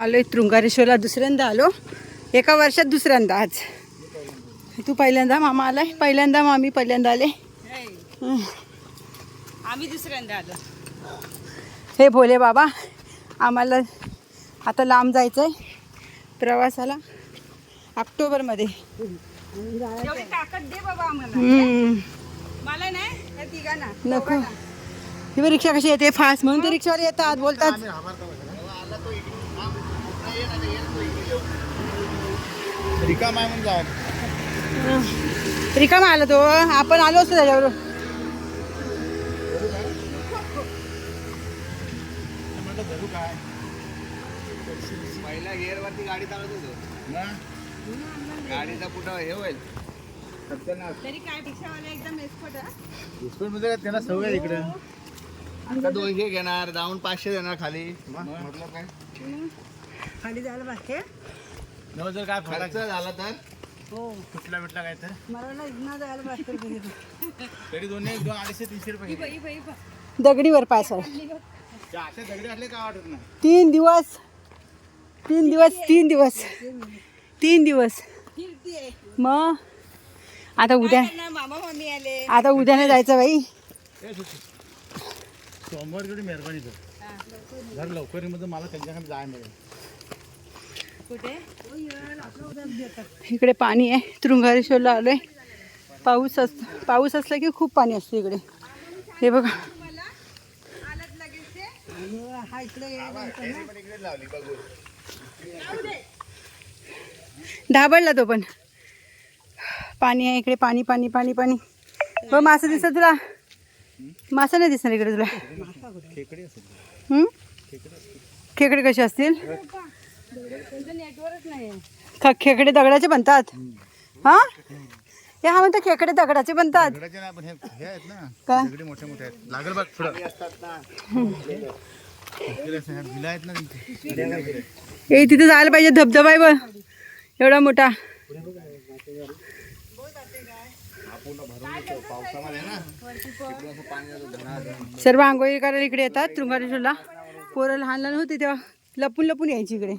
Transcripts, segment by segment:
आलोय तृंगारेश्वरला दुसऱ्यांदा आलो. एका वर्षात दुसऱ्यांदा आज. तू पहिल्यांदा मामा आलाय? पहिल्यांदा मामी पहिल्यांदा आले. आम्ही दुसऱ्यांदा आलो. हे भोले बाबा आम्हाला आता लांब जायचं आहे प्रवासाला ऑक्टोबरमध्ये. एवढी ताकद दे बाबा आम्हाला. मला नाही त्या तिघांना. नको. ही रिक्षा कशी येते? फास्ट. म्हणून ते रिक्षावाले येतात बोलतात. रिकामा आहे म्हणून जाऊ हं. रिकामा आला तो. आपण आलो असतो त्याच्यावर. पहिल्या गिअरवरती गाडी चालवत होतो. ना? गाडीचा कुठं हे होईल. तरी काय रिक्षावाला एकदम एक्सपर्ट दुसऱ्यामध्ये काय? त्यांना सवय इकडं. आता दोनशे घेणार जाऊन पाचशे देणार खाली. म्हटलं काय? खाली जायला बाकी नव जर काय फरक झाला तर? हो. कुठला भेटला काय तर? मला ना जायला बाकी तरी. दोन एक दोन अडीचशे तीनशे रुपये. दगडीवर पाय सर. अशा दगडी असले काय वाटत नाही? तीन दिवस. तीन दिवस तीन दिवस. तीन दिवस. मग? आता उद्या त्यांना मामा मम्मी आले. आता उद्याने जायचं बाई. सोमवार जेवढी मेहरबानी कर. जर लवकरमध्ये मला त्यांच्याकडे जाय मिळेल. कुठे? इकडे पाणी आहे. तृंगारेश्वरला आलोय. पाऊस अस पाऊस असला की खूप पाणी असतं इकडे. हे बघा. आलात लगेच ते. इकडे लावली बघू. ढाबळला तो पण. पाणी आहे इकडे पाणी पाणी पाणी पाणी. बघ मासा दिसत तुला? मासा नाही दिसणार इकडे तुला. खेकडे कसे असतील? खेकडे दगडाचे बनतात. हा? हे हा म्हणतो खेकडे दगडाचे बनतात. हे ए तिथे जायला पाहिजे धबधबा आहे बघ. एवढा मोठा. पावसामध्ये ना तिकडून असं पाणी जातं धनाधन. सर्व आंघोळी करायला इकडे येतात तृंगारेश्वरला पोरं लहान लहान होते तेव्हा लपून लपून यायची इकडे.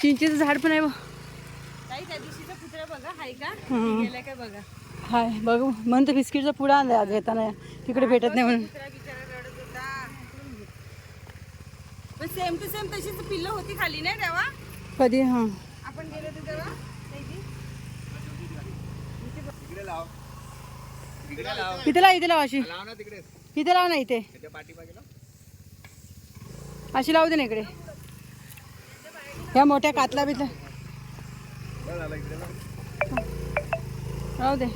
चिंचेचं झाड पण आहे बघ. ताई त्या दिवशीचा कुत्रा बघा हाय का. गेलाय काय बघा? हाय बघू. म्हणतो बिस्किटचा पुडा आणलाय आज येताना तिकडे भेटत नाही म्हणून. कुत्रा बिचारा रडत होता. पण सेम टू सेम तशीच पिल्लं होती खाली नाही तेव्हा? कधी? हां. आपण गेलो होतो तेव्हा? इथे लाव इथे लाव अशी. लाव ना तिकडे. इथे लाव ना इथे. अशी लावू दे ना इकडे. ह्या मोठ्या कातला बितला बरं झालं इकडे लाव. राहू दे.